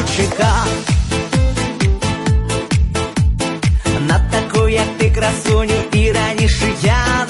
язичка. На такую ты ти и і раніше я.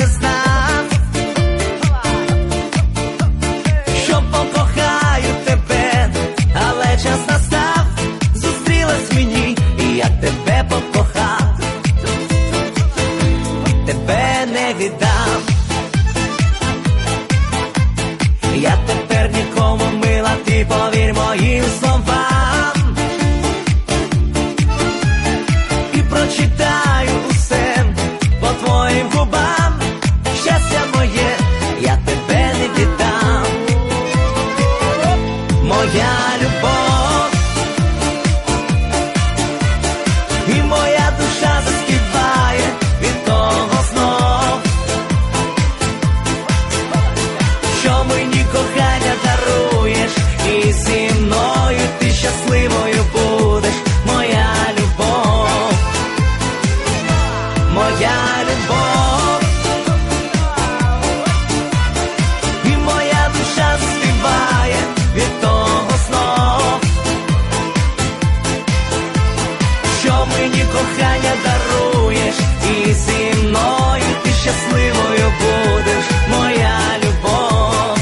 щасливою будеш, моя любов,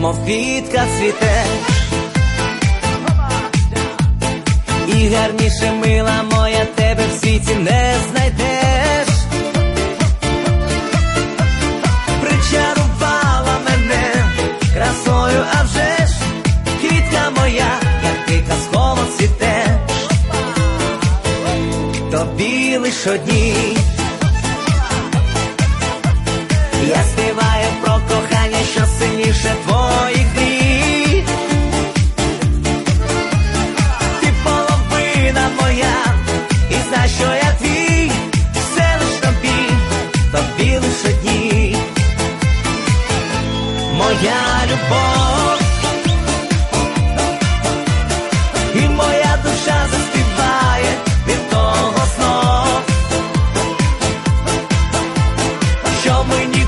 мов квітка цвіте, і гарніше мила моя тебе в світі не знайдеш. Причарувала мене красою, а вже ж квітка моя, як ти казково цвіте. Тобі лиш одній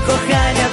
kochania.